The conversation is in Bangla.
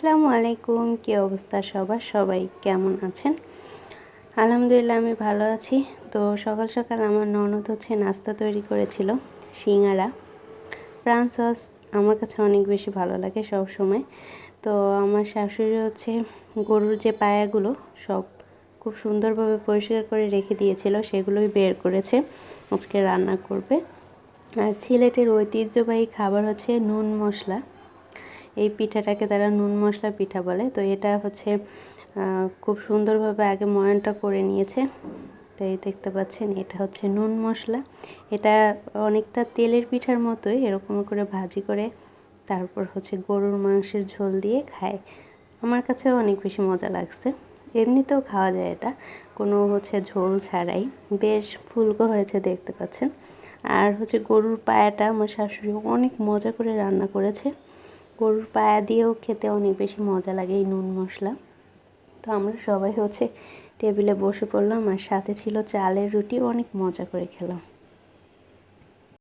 আসসালামু আলাইকুম। কী অবস্থা সবার? সবাই কেমন আছেন? আলহামদুলিল্লাহ, আমি ভালো আছি। তো সকাল সকাল আমার ননদ হচ্ছে নাস্তা তৈরি করেছিল, সিঙ্গারা। প্রাণ সস আমার কাছে অনেক বেশি ভালো লাগে সব সময় তো আমার শাশুড়ি হচ্ছে গরুর যে পায়াগুলো সব খুব সুন্দরভাবে পরিষ্কার করে রেখে দিয়েছিল, সেগুলোই বের করেছে, আজকে রান্না করবে। আর সিলেটের ঐতিহ্যবাহী খাবার হচ্ছে নুন মশলা। এই পিঠাটাকে তারা নুন মশলা পিঠা বলে। তো এটা হচ্ছে খুব সুন্দরভাবে আগে ময়নটা করে নিয়েছে। তো এই দেখতে পাচ্ছেন, এটা হচ্ছে নুন মশলা। এটা অনেকটা তেলের পিঠার মতোই, এরকম করে ভাজি করে তারপর হচ্ছে গরুর মাংসের ঝোল দিয়ে খায়। আমার কাছেও অনেক বেশি মজা লাগছে। এমনিতেও খাওয়া যায় এটা, কোনো হচ্ছে ঝোল ছাড়াই। বেশ ফুলকো হয়েছে দেখতে পাচ্ছেন। আর হচ্ছে গরুর পায়াটা আমার শাশুড়ি অনেক মজা করে রান্না করেছে। গরুর পায়া দিয়েও খেতে অনেক বেশি মজা লাগে এই নুন মশলা। তো আমরা সবাই হচ্ছে টেবিলে বসে পড়লাম আর সাথে ছিল চালের রুটি অনেক মজা করে খেলাম।